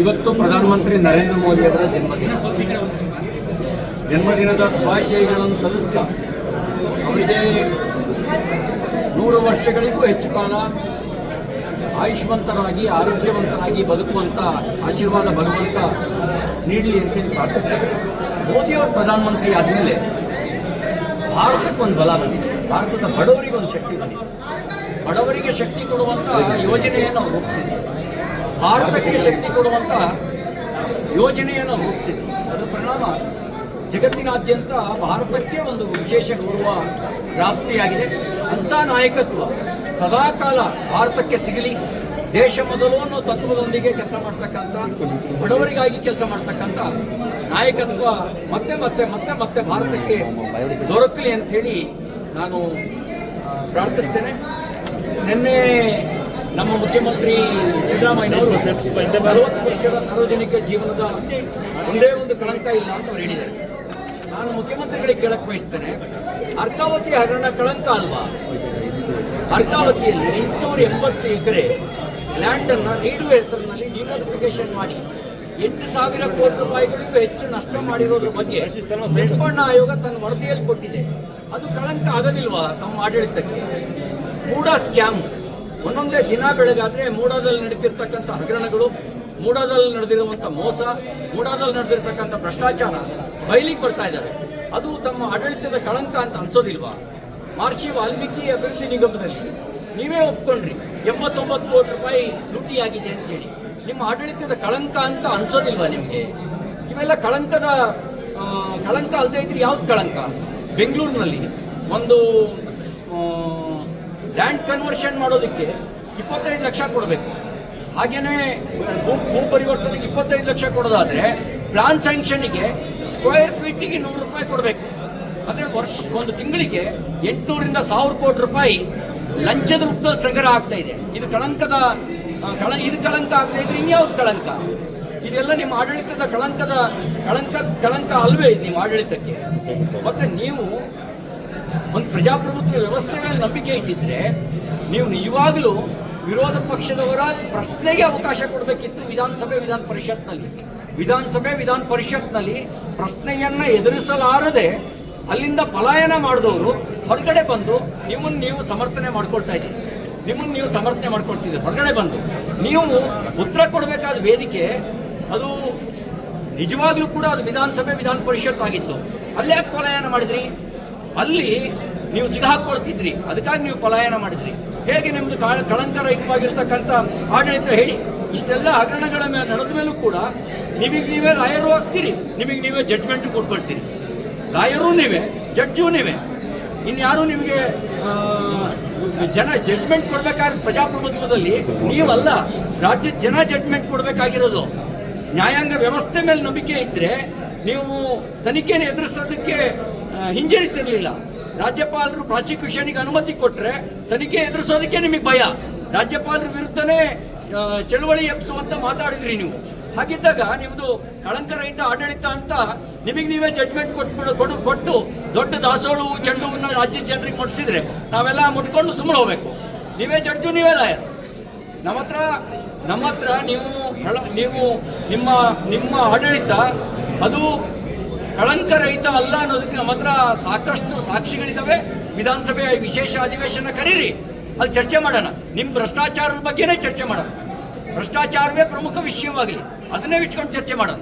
ಇವತ್ತು ಪ್ರಧಾನಮಂತ್ರಿ ನರೇಂದ್ರ ಮೋದಿ ಅವರ ಜನ್ಮದಿನ. ಜನ್ಮದಿನದ ಶುಭಾಶಯಗಳನ್ನು ಸಲ್ಲಿಸ್ತಾ ಅವರಿಗೆ ನೂರು ವರ್ಷಗಳಿಗೂ ಹೆಚ್ಚು ಕಾಲ ಆಯುಷ್ಮಂತರಾಗಿ, ಆರೋಗ್ಯವಂತರಾಗಿ ಬದುಕುವಂಥ ಆಶೀರ್ವಾದ ಭಗವಂತ ನೀಡಲಿ ಅಂತೇಳಿ ಪ್ರಾರ್ಥಿಸ್ತೇವೆ ಮೋದಿಯವರು ಪ್ರಧಾನಮಂತ್ರಿ ಆದಮೇಲೆ ಭಾರತಕ್ಕೆ ಒಂದು ಬಲ ಬಂದಿದೆ. ಭಾರತದ ಬಡವರಿಗೆ ಒಂದು ಶಕ್ತಿ ಬಂದಿದೆ. ಬಡವರಿಗೆ ಶಕ್ತಿ ಕೊಡುವಂಥ ಯೋಜನೆಯನ್ನು ರೂಪಿಸಿದ್ದಾರೆ. ಭಾರತಕ್ಕೆ ಶಕ್ತಿ ಕೊಡುವಂತಹ ಯೋಜನೆಯನ್ನು ರೂಪಿಸಿದೆ. ಅದರ ಪರಿಣಾಮ ಜಗತ್ತಿನಾದ್ಯಂತ ಭಾರತಕ್ಕೆ ಒಂದು ವಿಶೇಷ ಗೌರವ ಪ್ರಾಪ್ತಿಯಾಗಿದೆ ಅಂಥ ನಾಯಕತ್ವ ಸದಾಕಾಲ ಭಾರತಕ್ಕೆ ಸಿಗಲಿ. ದೇಶ ಮೊದಲು ಅನ್ನೋ ತತ್ವದೊಂದಿಗೆ ಕೆಲಸ ಮಾಡ್ತಕ್ಕಂಥ, ಬಡವರಿಗಾಗಿ ಕೆಲಸ ಮಾಡ್ತಕ್ಕಂಥ ನಾಯಕತ್ವ ಮತ್ತೆ ಮತ್ತೆ ಮತ್ತೆ ಮತ್ತೆ ಭಾರತಕ್ಕೆ ದೊರಕಲಿ ಅಂಥೇಳಿ ನಾನು ಪ್ರಾರ್ಥಿಸ್ತೇನೆ. ನಿನ್ನೆ ನಮ್ಮ ಮುಖ್ಯಮಂತ್ರಿ ಸಿದ್ದರಾಮಯ್ಯನವರು ನಲವತ್ತು ವರ್ಷದ ಸಾರ್ವಜನಿಕ ಜೀವನದ ಒಂದೇ ಒಂದು ಕಳಂಕ ಇಲ್ಲ ಅಂತ ಅವ್ರು ಹೇಳಿದ್ದಾರೆ. ನಾನು ಮುಖ್ಯಮಂತ್ರಿಗಳಿಗೆ ಕೇಳಕ್ ಬಯಸ್ತೇನೆ, ಅರ್ಕಾವತಿ ಹಗರಣ ಕಳಂಕ ಅಲ್ವಾ? ಅರ್ಕಾವತಿಯಲ್ಲಿ ಎಂಟುನೂರ ಎಂಬತ್ತು ಎಕರೆ ಲ್ಯಾಂಡ್ ಅನ್ನ ನೀಡುವ ಹೆಸರಿನಲ್ಲಿ ಡಿನೋಟಿಫಿಕೇಶನ್ ಮಾಡಿ ಎಂಟು ಸಾವಿರ ಕೋಟಿ ರೂಪಾಯಿಗಳಿಗೂ ಹೆಚ್ಚು ನಷ್ಟ ಮಾಡಿರೋದ್ರ ಬಗ್ಗೆ ಬೆಟ್ಟಬಣ್ಣ ಆಯೋಗ ತನ್ನ ವರದಿಯಲ್ಲಿ ಕೊಟ್ಟಿದೆ. ಅದು ಕಳಂಕ ಆಗೋದಿಲ್ವಾ ತಮ್ಮ ಆಡಳಿತಕ್ಕೆ? ಕೂಡ ಸ್ಕ್ಯಾಮ್ ಒಂದೊಂದೇ ದಿನ ಬೆಳಗಾದ್ರೆ ಮೂಡಾದಲ್ಲಿ ನಡೀತಿರ್ತಕ್ಕಂಥ ಹಗರಣಗಳು, ಮೂಡಾದಲ್ಲಿ ನಡೆದಿರುವಂಥ ಮೋಸ, ಮೂಡಾದಲ್ಲಿ ನಡೆದಿರ್ತಕ್ಕಂಥ ಭ್ರಷ್ಟಾಚಾರ ಬಯಲಿಗೆ ಬರ್ತಾ ಇದ್ದಾರೆ ಅದು ತಮ್ಮ ಆಡಳಿತದ ಕಳಂಕ ಅಂತ ಅನ್ಸೋದಿಲ್ವಾ? ಮಹರ್ಷಿ ವಾಲ್ಮೀಕಿ ಅಭಿವೃದ್ಧಿ ನಿಗಮದಲ್ಲಿ ನೀವೇ ಒಪ್ಕೊಂಡ್ರಿ, ಎಂಬತ್ತೊಂಬತ್ತು ಕೋಟಿ ರೂಪಾಯಿ ಲುಟಿಯಾಗಿದೆ ಅಂತೇಳಿ ನಿಮ್ಮ ಆಡಳಿತದ ಕಳಂಕ ಅಂತ ಅನ್ಸೋದಿಲ್ವಾ ನಿಮಗೆ? ಇವೆಲ್ಲ ಕಳಂಕದ ಕಳಂಕ ಅಲ್ಲದೆ ಇದ್ರೆ ಯಾವ್ದು ಕಳಂಕ? ಬೆಂಗಳೂರಿನಲ್ಲಿ ಒಂದು ಲ್ಯಾಂಡ್ ಕನ್ವರ್ಷನ್ ಮಾಡೋದಕ್ಕೆ ಇಪ್ಪತ್ತೈದು ಲಕ್ಷ ಕೊಡಬೇಕು. ಹಾಗೇನೆ ಭೂ ಪರಿವರ್ತನೆಗೆ ಇಪ್ಪತ್ತೈದು ಲಕ್ಷ ಕೊಡೋದಾದ್ರೆ ಪ್ಲಾನ್ ಸ್ಯಾಂಕ್ಷನ್ಗೆ ಸ್ಕ್ವೇರ್ ಫೀಟಿಗೆ ನೂರು ರೂಪಾಯಿ ಕೊಡಬೇಕು. ಅಂದ್ರೆ ವರ್ಷ, ಒಂದು ತಿಂಗಳಿಗೆ ಎಂಟುನೂರಿಂದ ಸಾವಿರ ಕೋಟಿ ರೂಪಾಯಿ ಲಂಚದ ರೂಪದಲ್ಲಿ ಸಂಗ್ರಹ ಆಗ್ತಾ ಇದೆ. ಇದು ಕಳಂಕದ ಕಳ, ಇದು ಕಳಂಕ ಆಗದೆ ಇದ್ರೆ ಇನ್ಯಾವ್ದು ಕಳಂಕ? ಇದೆಲ್ಲ ನಿಮ್ಮ ಆಡಳಿತದ ಕಳಂಕದ, ಕಳಂಕ ಕಳಂಕ ಅಲ್ವೇ ನಿಮ್ಮ ಆಡಳಿತಕ್ಕೆ. ಮತ್ತೆ ನೀವು ಒಂದು ಪ್ರಜಾಪ್ರಭುತ್ವ ವ್ಯವಸ್ಥೆ ಮೇಲೆ ನಂಬಿಕೆ ಇಟ್ಟಿದ್ರೆ ನೀವು ನಿಜವಾಗಲೂ ವಿರೋಧ ಪಕ್ಷದವರ ಪ್ರಶ್ನೆಗೆ ಅವಕಾಶ ಕೊಡಬೇಕಿತ್ತು ವಿಧಾನಸಭೆ ವಿಧಾನ ಪರಿಷತ್ನಲ್ಲಿ. ವಿಧಾನಸಭೆ ವಿಧಾನ ಪರಿಷತ್ನಲ್ಲಿ ಪ್ರಶ್ನೆಯನ್ನ ಎದುರಿಸಲಾರದೆ ಅಲ್ಲಿಂದ ಪಲಾಯನ ಮಾಡಿದವರು ಹೊರಗಡೆ ಬಂದು ನಿಮ್ಮನ್ನು ನೀವು ಸಮರ್ಥನೆ ಮಾಡ್ಕೊಳ್ತಾ ಇದ್ದೀರಿ. ನಿಮ್ಮನ್ನು ನೀವು ಸಮರ್ಥನೆ ಮಾಡ್ಕೊಳ್ತಿದ್ದೀರಿ. ಹೊರಗಡೆ ಬಂದು ನೀವು ಉತ್ತರ ಕೊಡಬೇಕಾದ ವೇದಿಕೆ ಅದು ನಿಜವಾಗ್ಲೂ ಕೂಡ ಅದು ವಿಧಾನಸಭೆ ವಿಧಾನ ಪರಿಷತ್ ಆಗಿತ್ತು. ಅಲ್ಲಿ ಯಾಕೆ ಪಲಾಯನ ಮಾಡಿದ್ರಿ? ಅಲ್ಲಿ ನೀವು ಸಿಗಾಕೊಳ್ತಿದ್ರಿ ಅದಕ್ಕಾಗಿ ನೀವು ಪಲಾಯನ ಮಾಡಿದ್ರಿ. ಹೇಗೆ ನಿಮ್ದು ಕಳಂಕ ಕಳಂಕರಹಿತವಾಗಿರ್ತಕ್ಕಂಥ ಆಡಳಿತ ಹೇಳಿ, ಇಷ್ಟೆಲ್ಲ ಹಗರಣಗಳ ಮೇಲೆ ನಡೆದ ಮೇಲೂ ಕೂಡ ನಿಮಗೆ ನೀವೇ ಲಾಯರು ಆಗ್ತೀರಿ. ನಿಮಗೆ ನೀವೇ ಜಡ್ಜ್ಮೆಂಟ್ ಕೊಟ್ಕೊಳ್ತೀರಿ. ಲಾಯರೂ ನೀವೇ ಜಡ್ಜು ನೀವೇ. ಇನ್ಯಾರು ನಿಮಗೆ ಜನ ಜಡ್ಜ್ಮೆಂಟ್ ಕೊಡ್ಬೇಕಾದ್ರೆ ಪ್ರಜಾಪ್ರಭುತ್ವದಲ್ಲಿ ನೀವಲ್ಲ, ರಾಜ್ಯದ ಜನ ಜಡ್ಜ್ಮೆಂಟ್ ಕೊಡಬೇಕಾಗಿರೋದು. ನ್ಯಾಯಾಂಗ ವ್ಯವಸ್ಥೆ ಮೇಲೆ ನಂಬಿಕೆ ಇದ್ರೆ ನೀವು ತನಿಖೆಯನ್ನು ಎದುರಿಸೋದಕ್ಕೆ ಹಿಂಜರಿತಿರ್ಲಿಲ್ಲ. ರಾಜ್ಯಪಾಲರು ಪ್ರಾಸಿಕ್ಯೂಷನ್ಗೆ ಅನುಮತಿ ಕೊಟ್ರೆ ತನಿಖೆ ಎದುರಿಸೋದಕ್ಕೆ ನಿಮಗೆ ಭಯ. ರಾಜ್ಯಪಾಲರ ವಿರುದ್ಧನೇ ಚಳುವಳಿ ಎಬ್ಬಿಸುವಂತ ಮಾತಾಡಿದ್ರಿ ನೀವು. ಹಾಗಿದ್ದಾಗ ನಿಮ್ದು ಕಳಂಕರಹಿತ ಆಡಳಿತ ಅಂತ ನಿಮಗೆ ನೀವೇ ಜಡ್ಜ್ಮೆಂಟ್ ಕೊಟ್ಬಿಡು ಕೊಡು, ಕೊಟ್ಟು ದೊಡ್ಡ ದಾಸೋಳು ಚೆಂಡುವನ್ನ ರಾಜ್ಯದ ಜನರಿಗೆ ಮುಟ್ಸಿದ್ರೆ ನಾವೆಲ್ಲ ಮುಟ್ಕೊಂಡು ಸುಮ್ಮನೆ ಹೋಗ್ಬೇಕು. ನೀವೇ ಜಡ್ಜು ನೀವೇ ಲಾಯರ್ ನಮ್ಮ ಹತ್ರ ನಮ್ಮ ಹತ್ರ ನೀವು ನೀವು ನಿಮ್ಮ ನಿಮ್ಮ ಆಡಳಿತ ಅದು ಕಳಂಕರಹಿತ ಅಲ್ಲ ಅನ್ನೋದಕ್ಕೆ ನಮ್ಮ ಹತ್ರ ಸಾಕಷ್ಟು ಸಾಕ್ಷಿಗಳಿದ್ದಾವೆ ವಿಧಾನಸಭೆ ವಿಶೇಷ ಅಧಿವೇಶನ ಕರೀರಿ. ಅಲ್ಲಿ ಚರ್ಚೆ ಮಾಡೋಣ. ನಿಮ್ಮ ಭ್ರಷ್ಟಾಚಾರದ ಬಗ್ಗೆನೇ ಚರ್ಚೆ ಮಾಡೋಣ. ಭ್ರಷ್ಟಾಚಾರವೇ ಪ್ರಮುಖ ವಿಷಯವಾಗಲಿ. ಅದನ್ನೇ ಇಟ್ಕೊಂಡು ಚರ್ಚೆ ಮಾಡೋಣ.